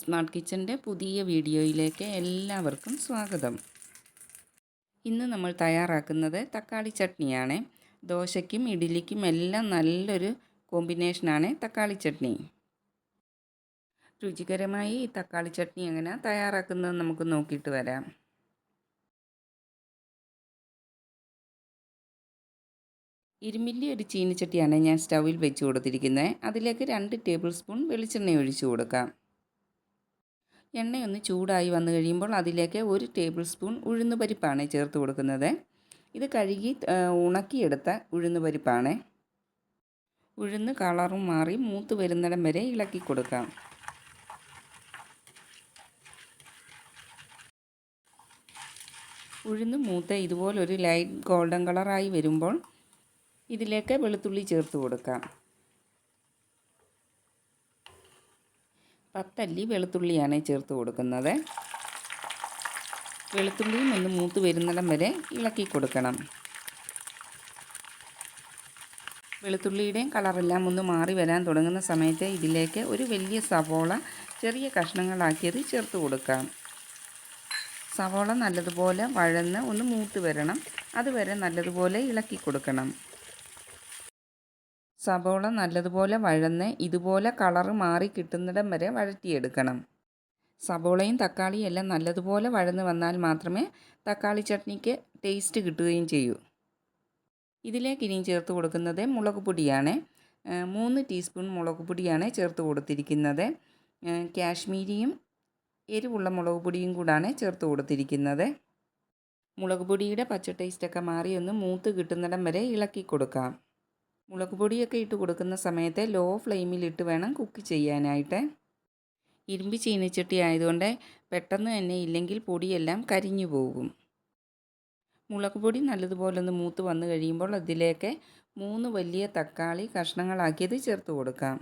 Smart കിച്ചന്റെ പുതിയ വീഡിയോയിലേക്ക് എല്ലാവർക്കും സ്വാഗതം. ഇന്ന് നമ്മൾ തയ്യാറാക്കുന്നത് തക്കാളി ചട്നിയാണ്. ദോശയ്ക്കും ഇഡ്ഡലിക്കും എല്ലാം നല്ലൊരു കോമ്പിനേഷനാണ് തക്കാളി ചട്നി. രുചികരമായി ഈ തക്കാളി ചട്നി എങ്ങനെ തയ്യാറാക്കുന്നത് നമുക്ക് നോക്കിയിട്ട് വരാം. ഇരുമ്പിന്റെ ഒരു ചീനിച്ചട്ടിയാണ് ഞാൻ സ്റ്റൗവിൽ വെച്ച് കൊടുത്തിരിക്കുന്നത്. അതിലേക്ക് രണ്ട് ടേബിൾ സ്പൂൺ വെളിച്ചെണ്ണ ഒഴിച്ചു കൊടുക്കാം. എണ്ണയൊന്ന് ചൂടായി വന്നു കഴിയുമ്പോൾ അതിലേക്ക് ഒരു ടേബിൾ സ്പൂൺ ഉഴുന്ന് പരിപ്പാണ് ചേർത്ത് കൊടുക്കുന്നത്. ഇത് കഴുകി ഉണക്കിയെടുത്ത ഉഴുന്ന് പരിപ്പാണ്. ഉഴുന്ന് കളറും മാറി മൂത്ത് വരുന്നിടം വരെ ഇളക്കി കൊടുക്കാം. ഉഴുന്ന് മൂത്ത് ഇതുപോലൊരു ലൈറ്റ് ഗോൾഡൻ കളറായി വരുമ്പോൾ ഇതിലേക്ക് വെളുത്തുള്ളി ചേർത്ത് കൊടുക്കാം. പത്തല്ലി വെളുത്തുള്ളിയാണ് ചേർത്ത് കൊടുക്കുന്നത്. വെളുത്തുള്ളിയും ഒന്ന് മൂത്ത് വരുന്നിടം വരെ ഇളക്കി കൊടുക്കണം. വെളുത്തുള്ളിയുടെയും കളറെല്ലാം ഒന്ന് മാറി വരാൻ തുടങ്ങുന്ന സമയത്ത് ഇതിലേക്ക് ഒരു വലിയ സവോള ചെറിയ കഷ്ണങ്ങളാക്കിയത് ചേർത്ത് കൊടുക്കാം. സവോള നല്ലതുപോലെ വഴന്ന് ഒന്ന് മൂത്ത് വരണം. അതുവരെ നല്ലതുപോലെ ഇളക്കി കൊടുക്കണം. സവോള നല്ലതുപോലെ വഴന്ന് ഇതുപോലെ കളറ് മാറി കിട്ടുന്നിടം വരെ വഴറ്റിയെടുക്കണം. സബോളയും തക്കാളിയും എല്ലാം നല്ലതുപോലെ വഴന്ന് വന്നാൽ മാത്രമേ തക്കാളി ചട്നിക്ക് ടേസ്റ്റ് കിട്ടുകയും ചെയ്യൂ. ഇതിലേക്ക് ഇനിയും ചേർത്ത് കൊടുക്കുന്നത് മുളക് പൊടിയാണ്. മൂന്ന് ടീസ്പൂൺ മുളക് പൊടിയാണ് ചേർത്ത് കൊടുത്തിരിക്കുന്നത്. കാശ്മീരിയും എരിവുള്ള മുളക് പൊടിയും കൂടാണ് ചേർത്ത് കൊടുത്തിരിക്കുന്നത്. മുളക് പൊടിയുടെ പച്ച ടേസ്റ്റൊക്കെ മാറി ഒന്ന് മൂത്ത് കിട്ടുന്നിടം വരെ ഇളക്കി കൊടുക്കാം. മുളക് പൊടിയൊക്കെ ഇട്ട് കൊടുക്കുന്ന സമയത്ത് ലോ ഫ്ലെയിമിലിട്ട് വേണം കുക്ക് ചെയ്യാനായിട്ട്. ഇരുമ്പ് ചീനച്ചട്ടി ആയതുകൊണ്ട് പെട്ടെന്ന് തന്നെ ഇല്ലെങ്കിൽ പൊടിയെല്ലാം കരിഞ്ഞു പോകും. മുളക് പൊടി നല്ലതുപോലെ ഒന്ന് മൂത്ത് വന്നു കഴിയുമ്പോൾ അതിലേക്ക് മൂന്ന് വലിയ തക്കാളി കഷ്ണങ്ങളാക്കിയത് ചേർത്ത് കൊടുക്കാം.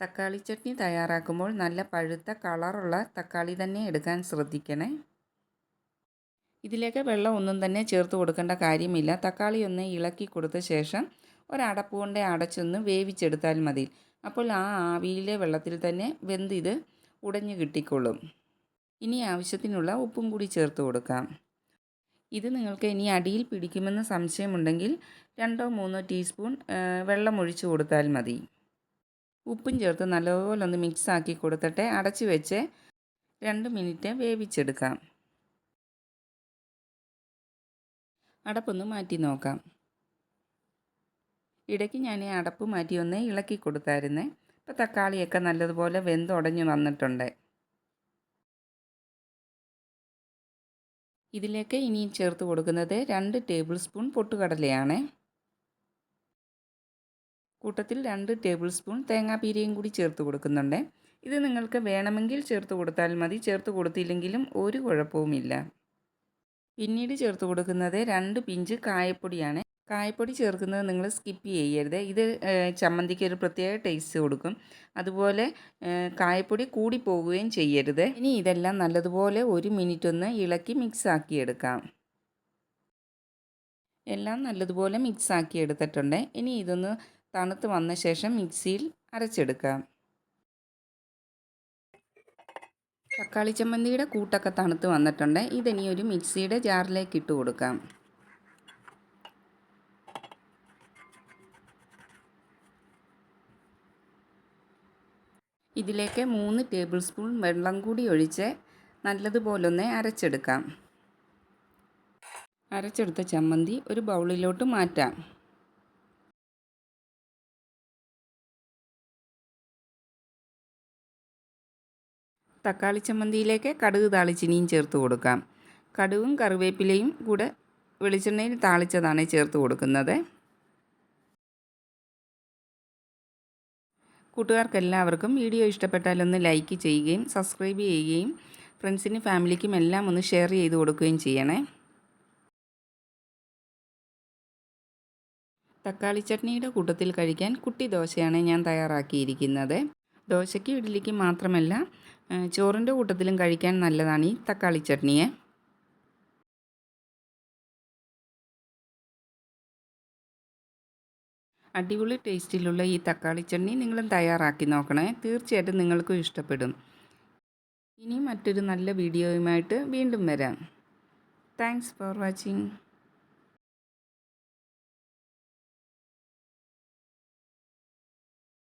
തക്കാളി ചട്നി തയ്യാറാക്കുമ്പോൾ നല്ല പഴുത്ത കളറുള്ള തക്കാളി തന്നെ എടുക്കാൻ ശ്രദ്ധിക്കണേ. ഇതിലേക്ക് വെള്ളം ഒന്നും തന്നെ ചേർത്ത് കൊടുക്കേണ്ട കാര്യമില്ല. തക്കാളി ഒന്ന് ഇളക്കി കൊടുത്ത ശേഷം ഒരടപ്പ് കൊണ്ട് അടച്ചൊന്ന് വേവിച്ചെടുത്താൽ മതി. അപ്പോൾ ആ ആവിയിലെ വെള്ളത്തിൽ തന്നെ വെന്ത് ഇത് ഉടഞ്ഞു കിട്ടിക്കൊള്ളും ഇനി ആവശ്യത്തിനുള്ള ഉപ്പും കൂടി ചേർത്ത് കൊടുക്കാം. ഇത് നിങ്ങൾക്ക് ഇനി അടിയിൽ പിടിക്കുമെന്ന് സംശയമുണ്ടെങ്കിൽ രണ്ടോ മൂന്നോ ടീസ്പൂൺ വെള്ളം ഒഴിച്ചു കൊടുത്താൽ മതി. ഉപ്പും ചേർത്ത് നല്ലപോലെ ഒന്ന് മിക്സ് ആക്കി കൊടുത്തിട്ട് അടച്ചു വെച്ച് രണ്ട് മിനിറ്റ് വേവിച്ചെടുക്കാം. അടപ്പൊന്ന് മാറ്റി നോക്കാം. ഇടയ്ക്ക് ഞാൻ ഈ അടപ്പ് മാറ്റി ഇളക്കി കൊടുത്തായിരുന്നേ. ഇപ്പോൾ തക്കാളിയൊക്കെ നല്ലതുപോലെ വെന്തുടഞ്ഞു വന്നിട്ടുണ്ട്. ഇതിലേക്ക് ഇനിയും ചേർത്ത് കൊടുക്കുന്നത് രണ്ട് ടേബിൾ സ്പൂൺ പൊട്ടുകടലയാണ്. കൂട്ടത്തിൽ രണ്ട് ടേബിൾ സ്പൂൺ തേങ്ങാപ്പീരയും കൂടി ചേർത്ത് കൊടുക്കുന്നുണ്ട്. ഇത് നിങ്ങൾക്ക് വേണമെങ്കിൽ ചേർത്ത് കൊടുത്താൽ മതി. ചേർത്ത് കൊടുത്തില്ലെങ്കിലും ഒരു കുഴപ്പവുമില്ല. പിന്നീട് ചേർത്ത് കൊടുക്കുന്നത് രണ്ട് പിഞ്ച് കായപ്പൊടിയാണ്. കായപ്പൊടി ചേർക്കുന്നത് നിങ്ങൾ സ്കിപ്പ് ചെയ്യരുത്. ഇത് ചമ്മന്തിക്ക് ഒരു പ്രത്യേക ടേസ്റ്റ് കൊടുക്കും. അതുപോലെ കായപ്പൊടി കൂടി പോവുകയും ചെയ്യരുത്. ഇനി ഇതെല്ലാം നല്ലതുപോലെ ഒരു മിനിറ്റ് ഒന്ന് ഇളക്കി മിക്സ് ആക്കിയെടുക്കാം എല്ലാം നല്ലതുപോലെ മിക്സ് ആക്കി എടുത്തിട്ടുണ്ട്. ഇനി ഇതൊന്ന് തണുത്ത് വന്ന ശേഷം മിക്സിയിൽ അരച്ചെടുക്കാം. തക്കാളി ചമ്മന്തിയുടെ കൂട്ടൊക്കെ തണുത്ത് വന്നിട്ടുണ്ട്. ഇതിനി ഒരു മിക്സിയുടെ ജാറിലേക്ക് ഇട്ട് കൊടുക്കാം. ഇതിലേക്ക് മൂന്ന് ടേബിൾ സ്പൂൺ വെള്ളം കൂടി ഒഴിച്ച് നല്ലതുപോലൊന്ന് അരച്ചെടുക്കാം. അരച്ചെടുത്ത ചമ്മന്തി ഒരു ബൗളിലോട്ട് മാറ്റാം. തക്കാളി ചമ്മന്തിയിലേക്ക് കടുക് താളിച്ചിനിയും ചേർത്ത് കൊടുക്കാം. കടുകും കറിവേപ്പിലയും കൂടെ വെളിച്ചെണ്ണയിൽ താളിച്ചതാണ് ചേർത്ത് കൊടുക്കുന്നത്. കൂട്ടുകാർക്കെല്ലാവർക്കും വീഡിയോ ഇഷ്ടപ്പെട്ടാൽ ഒന്ന് ലൈക്ക് ചെയ്യുകയും സബ്സ്ക്രൈബ് ചെയ്യുകയും ഫ്രണ്ട്സിനും ഫാമിലിക്കും എല്ലാം ഒന്ന് ഷെയർ ചെയ്ത് കൊടുക്കുകയും ചെയ്യണേ. തക്കാളി ചട്നിയുടെ കൂട്ടത്തിൽ കഴിക്കാൻ കുട്ടി ദോശയാണ് ഞാൻ തയ്യാറാക്കിയിരിക്കുന്നത്. ദോശയ്ക്കും ഇഡ്ഡലിക്കും മാത്രമല്ല ചോറിന്റെ കൂട്ടത്തിലും കഴിക്കാൻ നല്ലതാണ് ഈ തക്കാളി ചട്നിയെ. അടിപൊളി ടേസ്റ്റിലുള്ള ഈ തക്കാളി ചട്നി നിങ്ങളും തയ്യാറാക്കി നോക്കണേ. തീർച്ചയായിട്ടും നിങ്ങൾക്കും ഇഷ്ടപ്പെടും. ഇനി മറ്റൊരു നല്ല വീഡിയോയുമായിട്ട് വീണ്ടും വരാം. Thanks for watching